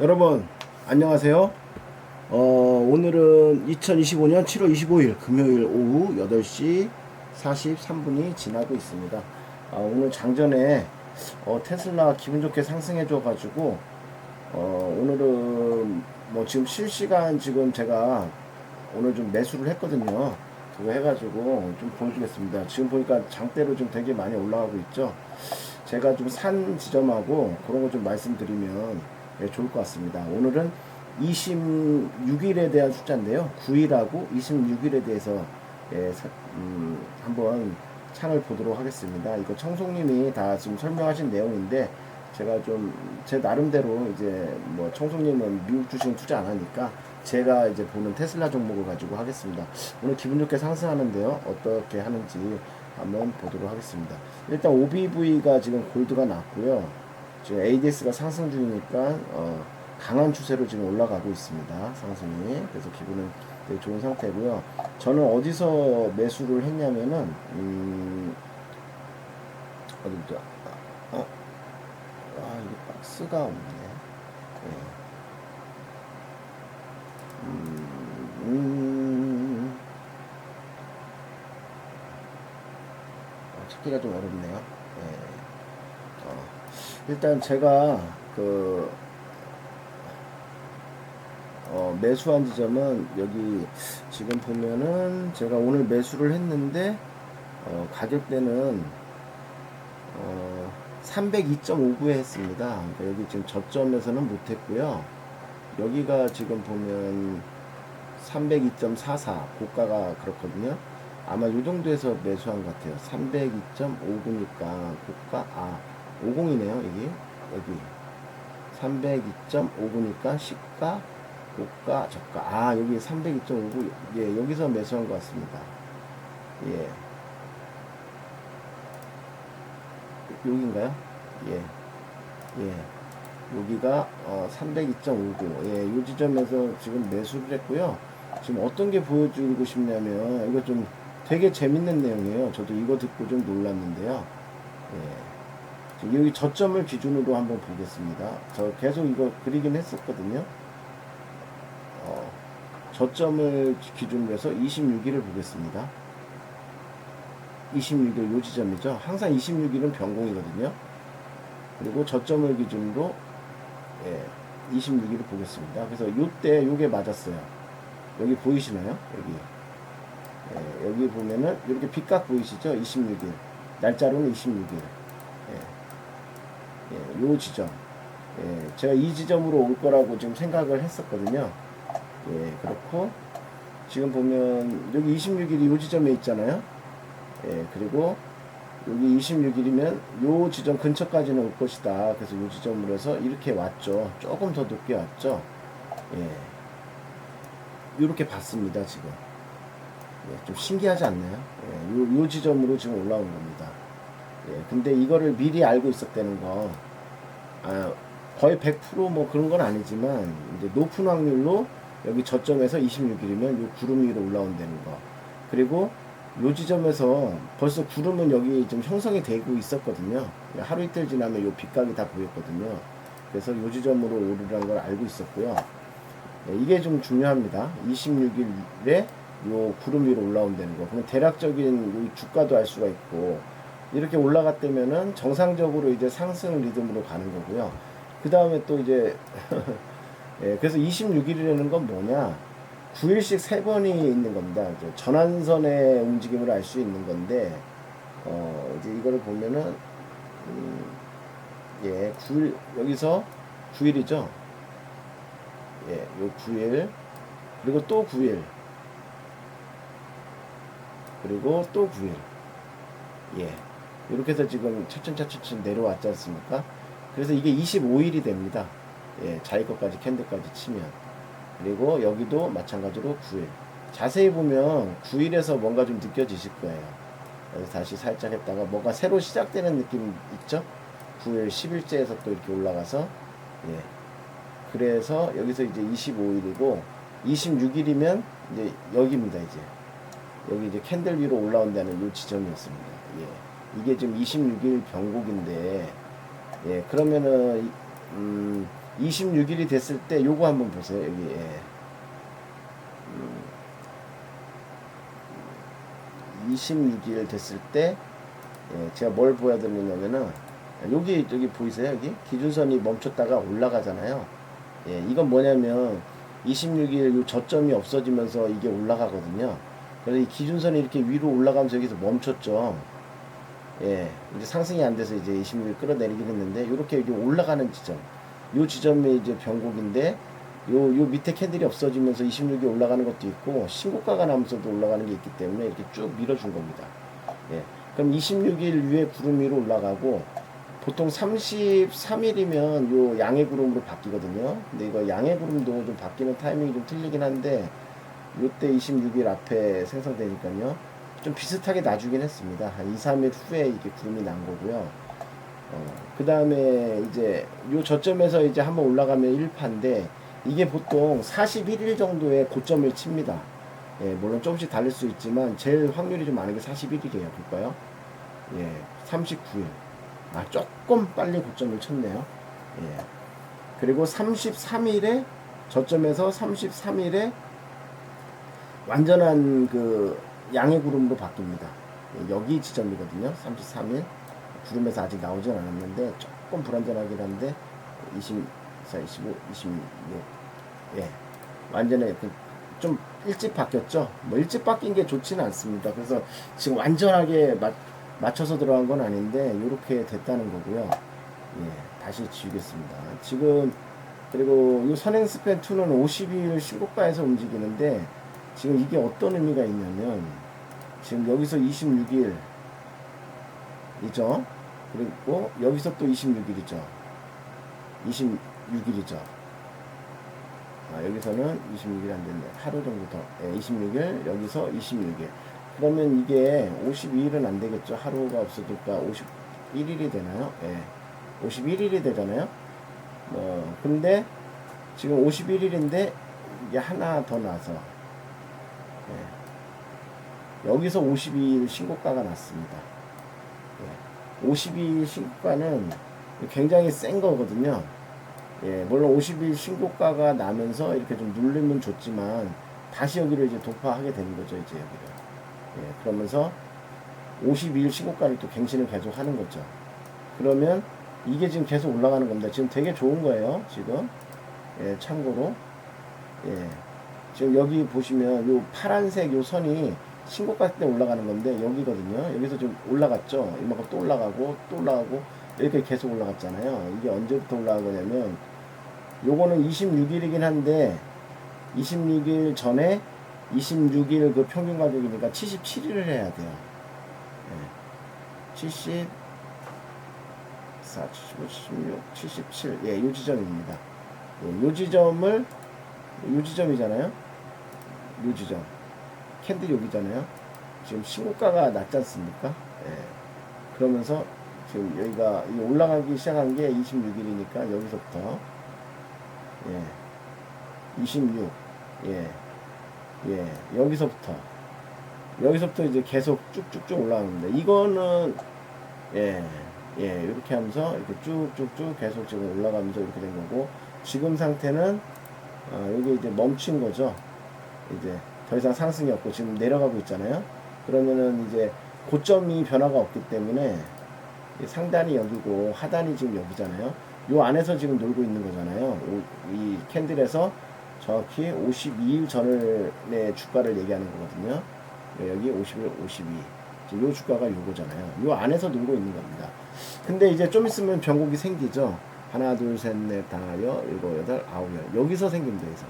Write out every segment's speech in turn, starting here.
여러분 안녕하세요. 어, 오늘은 2025년 7월 25일 금요일 오후 8시 43분이 지나고 있습니다. 아, 오늘 장전에 어, 테슬라 기분 좋게 상승해 줘 가지고 어, 오늘은 뭐 지금 실시간 지금 제가 오늘 좀 매수를 했거든요. 그거 해가지고 좀 보여주겠습니다. 지금 보니까 장대로 좀 되게 많이 올라가고 있죠. 제가 좀 산 지점하고 그런 거 좀 말씀드리면 예, 좋을 것 같습니다. 오늘은 26일에 대한 숫자인데요. 9일하고 26일에 대해서 예, 사- 음, 한번 창을 보도록 하겠습니다. 이거 청송님이 다 지금 설명하신 내용인데 제가 좀 제 나름대로 이제 뭐 청송님은 미국 주식 투자 안 하니까 제가 이제 보는 테슬라 종목을 가지고 하겠습니다. 오늘 기분 좋게 상승하는데요. 어떻게 하는지 한번 보도록 하겠습니다. 일단 OBV가 지금 골드가 났고요. 지금 ADS가 상승 중이니까 어, 강한 추세로 지금 올라가고 있습니다. 상승이. 그래서 기분은 되게 좋은 상태고요. 저는 어디서 매수를 했냐면은 음, 어디부터 아, 어? 아 이게 박스가 없네. 예. 음, 음, 어, 찾기가 좀 어렵네요. 예. 어, 일단 제가 그 어, 매수한 지점은 여기 지금 보면은 제가 오늘 매수를 했는데 어, 가격대는 어, 302.59에 했습니다. 그러니까 여기 지금 저점에서는 못했고요. 여기가 지금 보면 302.44 고가가 그렇거든요. 아마 요 정도에서 매수한 것 같아요. 302.59니까 고가 아 50이네요. 여기 여기 302.59니까 시가 고가 저가 아 여기 302.59 예 여기서 매수한 것 같습니다. 예 여기인가요? 예 예. 여기가 어 302.59. 예, 요 지점에서 지금 매수를 했고요. 지금 어떤 게 보여주고 싶냐면 이거 좀 되게 재밌는 내용이에요. 저도 이거 듣고 좀 놀랐는데요. 예. 여기 저점을 기준으로 한번 보겠습니다. 저 계속 이거 그리긴 했었거든요. 어, 저점을 기준으로 해서 26일을 보겠습니다. 26일 요 지점이죠. 항상 26일은 변공이거든요. 그리고 저점을 기준으로 예, 26일을 보겠습니다. 그래서 요때 요게 맞았어요. 여기 보이시나요? 여기 예, 여기 보면은 이렇게 빗각 보이시죠? 26일 날짜로는 26일 예, 예, 요 지점 예, 제가 이 지점으로 올 거라고 지금 생각을 했었거든요. 예, 그렇고 지금 보면 여기 26일이 요 지점에 있잖아요. 예, 그리고 여기 26일이면 요 지점 근처까지는 올 것이다. 그래서 요 지점으로 해서 이렇게 왔죠. 조금 더 높게 왔죠. 예. 이렇게 봤습니다, 지금. 예, 좀 신기하지 않나요? 예, 요, 요 지점으로 지금 올라온 겁니다. 예, 근데 이거를 미리 알고 있었다는 거, 아, 거의 100%뭐 그런 건 아니지만, 이제 높은 확률로 여기 저점에서 26일이면 요 구름 위로 올라온다는 거. 그리고 요 지점에서 벌써 구름은 여기 좀 형성이 되고 있었거든요. 하루 이틀 지나면 요 빛각이 다 보였거든요. 그래서 요 지점으로 오르라는 걸 알고 있었고요. 네, 이게 좀 중요합니다. 26일에 요 구름 위로 올라온다는 거. 그럼 대략적인 요 주가도 알 수가 있고 이렇게 올라갔다면은 정상적으로 이제 상승 리듬으로 가는 거고요. 그 다음에 또 이제 예, 그래서 26일이라는 건 뭐냐? 9일씩 세 번이 있는 겁니다. 전환선의 움직임을 알 수 있는 건데, 어, 이제 이거를 보면은, 음, 예, 9일, 여기서 9일이죠? 예, 요 9일, 그리고 또 9일, 그리고 또 9일. 예. 이렇게 해서 지금 차츰차츰 내려왔지 않습니까? 그래서 이게 25일이 됩니다. 예, 자기 것까지 캔들까지 치면. 그리고 여기도 마찬가지로 9일. 자세히 보면 9일에서 뭔가 좀 느껴지실 거예요. 그래서 다시 살짝 했다가 뭐가 새로 시작되는 느낌 있죠? 9일, 10일째에서 또 이렇게 올라가서, 예. 그래서 여기서 이제 25일이고, 26일이면 이제 여기입니다, 이제. 여기 이제 캔들 위로 올라온다는 요 지점이었습니다. 예. 이게 지금 26일 변곡인데, 예, 그러면은, 음, 26일이 됐을 때 요거 한번 보세요. 여기 예. 음, 26일 됐을 때 예, 제가 뭘 보여드리냐면은 여기 여기 보이세요? 여기 기준선이 멈췄다가 올라가잖아요. 예, 이건 뭐냐면 26일 요 저점이 없어지면서 이게 올라가거든요. 그래서 이 기준선이 이렇게 위로 올라가면서 여기서 멈췄죠. 예, 이제 상승이 안 돼서 이제 26일 끌어내리긴 했는데 이렇게 이제 올라가는 지점, 요 지점이 이제 변곡인데 요, 요 밑에 캔들이 없어지면서 26이 올라가는 것도 있고 신고가가 나면서도 올라가는 게 있기 때문에 이렇게 쭉 밀어준 겁니다. 예, 그럼 26일 위에 구름 위로 올라가고 보통 33일이면 요 양의 구름으로 바뀌거든요. 근데 이거 양의 구름도 좀 바뀌는 타이밍이 좀 틀리긴 한데 요때 26일 앞에 생성되니까요. 좀 비슷하게 놔주긴 했습니다. 한 2, 3일 후에 이게 구름이 난 거고요. 어, 그 다음에 이제 요 저점에서 이제 한번 올라가면 1파인데 이게 보통 41일 정도의 고점을 칩니다. 예, 물론 조금씩 다를 수 있지만 제일 확률이 좀 많은 게 41일이에요. 볼까요? 예, 39일. 아, 조금 빨리 고점을 쳤네요. 예. 그리고 33일에 저점에서 33일에 완전한 그 양의 구름으로 바뀝니다. 예, 여기 지점이거든요. 33일. 구름에서 아직 나오진 않았는데 조금 불안전하긴 한데 24, 25, 26. 예. 완전히 그좀 일찍 바뀌었죠. 뭐 일찍 바뀐 게 좋지는 않습니다. 그래서 지금 완전하게 맞, 맞춰서 들어간 건 아닌데 이렇게 됐다는 거고요. 예. 다시 지우겠습니다. 지금 그리고 이 선행 스팬 2는 52일 신고가에서 움직이는데 지금 이게 어떤 의미가 있냐면 지금 여기서 26일 이죠. 그리고 여기서 또 26일이죠. 26일이죠. 아, 여기서는 26일 안 됐네. 하루 정도 더. 예, 26일, 여기서 26일. 그러면 이게 52일은 안 되겠죠. 하루가 없어질까 51일이 되나요? 예. 51일이 되잖아요. 어, 근데 지금 51일인데 이게 하나 더 나서 예. 여기서 52일 신고가가 났습니다. 예. 52일 신고가는 굉장히 센 거거든요. 예, 물론 50일 신고가가 나면서 이렇게 좀 눌리면 좋지만 다시 여기를 이제 돌파하게 되는 거죠, 이제 여기를. 예, 그러면서 52일 신고가를 또 갱신을 계속 하는 거죠. 그러면 이게 지금 계속 올라가는 겁니다. 지금 되게 좋은 거예요, 지금. 예, 참고로. 예. 지금 여기 보시면 요 파란색 요 선이 신고가 때 올라가는 건데 여기거든요. 여기서 좀 올라갔죠. 이만큼 또 올라가고 또 올라가고 이렇게 계속 올라갔잖아요. 이게 언제부터 올라간 거냐면 요거는 26일이긴 한데 26일 전에 26일 그 평균 가격이니까 77일을 해야 돼요. 예. 70 4, 75, 76, 77. 예, 요 지점입니다. 예, 요 지점을 요 지점이잖아요. 요 지점. 캔들 여기잖아요. 지금 신고가가 낮지 않습니까? 예. 그러면서 지금 여기가 이 올라가기 시작한 게 26일이니까 여기서부터 예. 26. 예. 예. 여기서부터 여기서부터 이제 계속 쭉쭉쭉 올라가는데 이거는 예. 예. 이렇게 하면서 이렇게 쭉쭉쭉 계속 지금 올라가면서 이렇게 된 거고 지금 상태는 어, 여기 이제 멈춘 거죠. 이제 더 이상 상승이 없고 지금 내려가고 있잖아요. 그러면은 이제 고점이 변화가 없기 때문에 상단이 여기고 하단이 지금 여기잖아요. 요 안에서 지금 놀고 있는 거잖아요. 오, 이 캔들에서 정확히 52일 전의 주가를 얘기하는 거거든요. 여기 50일, 52. 지금 요 주가가 요거잖아요. 요 안에서 놀고 있는 겁니다. 근데 이제 좀 있으면 변곡이 생기죠. 하나, 둘, 셋, 넷, 다, 여, 일곱, 여덟, 아홉, 열. 여기서 생깁니다, 여기서.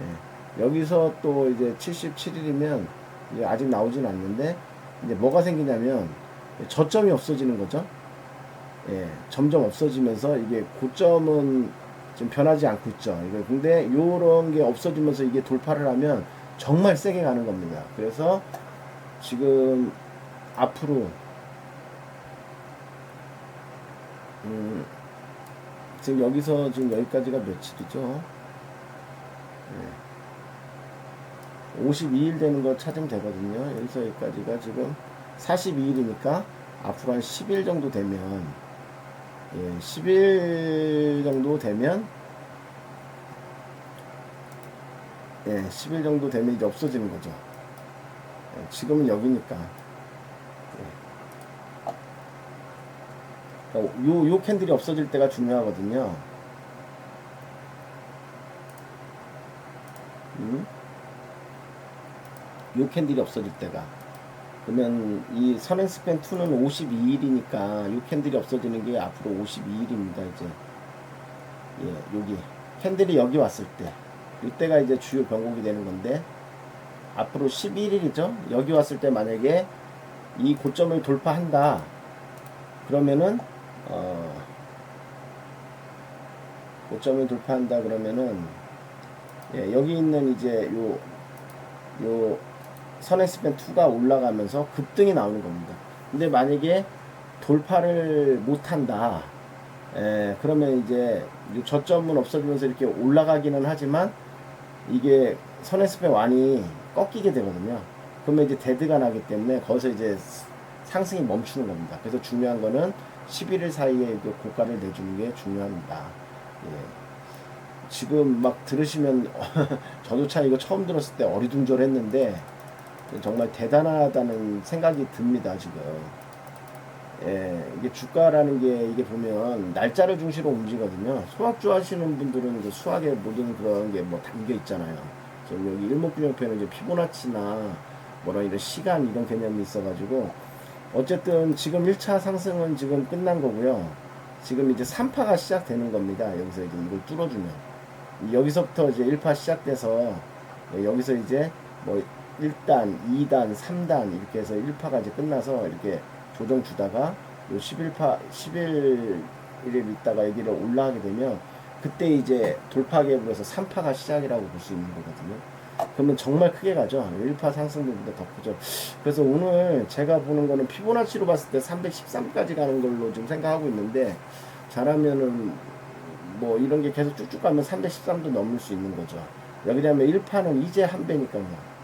예. 여기서 또 이제 77일이면 이제 아직 나오진 않는데, 이제 뭐가 생기냐면, 저점이 없어지는 거죠. 예, 점점 없어지면서 이게 고점은 지금 변하지 않고 있죠. 이거 근데 요런 게 없어지면서 이게 돌파를 하면 정말 세게 가는 겁니다. 그래서 지금 앞으로 음, 지금 여기서 지금 여기까지가 며칠이죠? 예. 52일 되는 거 찾으면 되거든요. 여기서 여기까지가 지금 42일이니까 앞으로 한 10일 정도 되면 예, 10일 정도 되면 예, 10일 정도 되면 이제 없어지는 거죠. 예, 지금은 여기니까. 예. 그러니까 요, 요 캔들이 없어질 때가 중요하거든요. 요 캔들이 없어질 때가. 그러면 이 선행 스팬 2는 52일이니까 요 캔들이 없어지는 게 앞으로 52일입니다. 이제 예, 여기 캔들이 여기 왔을 때 이때가 이제 주요 변곡이 되는 건데 앞으로 11일이죠. 여기 왔을 때 만약에 이 고점을 돌파한다. 그러면은 어 고점을 돌파한다 그러면은 예, 여기 있는 이제 요 요 선행스팬 2가 올라가면서 급등이 나오는 겁니다. 근데 만약에 돌파를 못한다. 에, 그러면 이제 이 저점은 없어지면서 이렇게 올라가기는 하지만 이게 선행스팬 완이 꺾이게 되거든요. 그러면 이제 데드가 나기 때문에 거기서 이제 상승이 멈추는 겁니다. 그래서 중요한 거는 11일 사이에 그 고가를 내주는 게 중요합니다. 예. 지금 막 들으시면 참 이거 처음 들었을 때 어리둥절했는데 정말 대단하다는 생각이 듭니다 지금. 예, 이게 주가라는 게 이게 보면 날짜를 중시로 움직이거든요. 수학주 하시는 분들은 그 수학의 모든 그런 게 뭐 담겨 있잖아요. 지금 여기 일목균형표는 이제 피보나치나 뭐라 이런 시간 이런 개념이 있어가지고 어쨌든 지금 1차 상승은 지금 끝난 거고요. 지금 이제 3파가 시작되는 겁니다. 여기서 이제 이걸 뚫어주면. 여기서부터 이제 1파 시작돼서 여기서 이제 뭐 1단, 2단, 3단 이렇게 해서 1파가 이제 끝나서 이렇게 조정 주다가 요 11파 11일 있다가 여기를 올라가게 되면 그때 이제 돌파 해서 3파가 시작이라고 볼 수 있는 거거든요. 그러면 정말 크게 가죠. 1파 상승률보다 더 크죠. 그래서 오늘 제가 보는 거는 피보나치로 봤을 때 313까지 가는 걸로 지금 생각하고 있는데 잘하면은 뭐 이런 게 계속 쭉쭉 가면 313도 넘을 수 있는 거죠. 여기라면 1파는 이제 한 배니까요.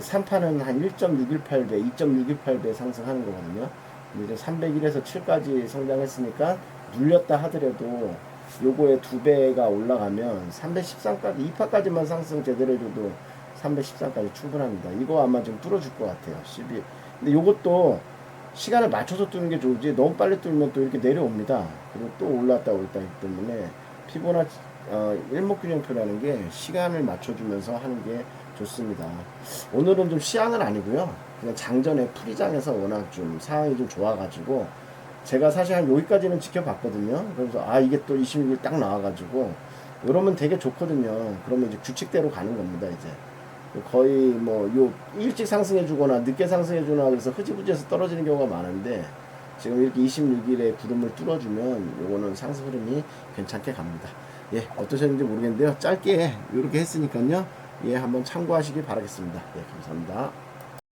3파는 한 1.618배, 2.618배 상승하는 거거든요. 이제 301에서 7까지 성장했으니까 눌렸다 하더라도 요거의 두 배가 올라가면 313까지 2파까지만 상승 제대로 해줘도 313까지 충분합니다. 이거 아마 좀 뚫어줄 것 같아요. 12. 근데 요것도 시간을 맞춰서 뚫는 게 좋지 너무 빨리 뚫으면 또 이렇게 내려옵니다. 그리고 또 올랐다 올랐다 하기 때문에 피보나치 어, 일목균형표라는 게 시간을 맞춰주면서 하는 게 좋습니다. 오늘은 좀 시안은 아니고요. 그냥 장전에 풀이장에서 워낙 좀 상황이 좀 좋아가지고 제가 사실 한 여기까지는 지켜봤거든요. 그래서 아 이게 또 26일 딱 나와가지고 이러면 되게 좋거든요. 그러면 이제 규칙대로 가는 겁니다. 이제 거의 뭐 요 일찍 상승해주거나 늦게 상승해주거나 그래서 흐지부지해서 떨어지는 경우가 많은데 지금 이렇게 26일에 구름을 뚫어주면 요거는 상승 흐름이 괜찮게 갑니다. 예, 어떠셨는지 모르겠는데요. 짧게 이렇게 했으니까요. 예, 한번 참고하시기 바라겠습니다. 예, 감사합니다.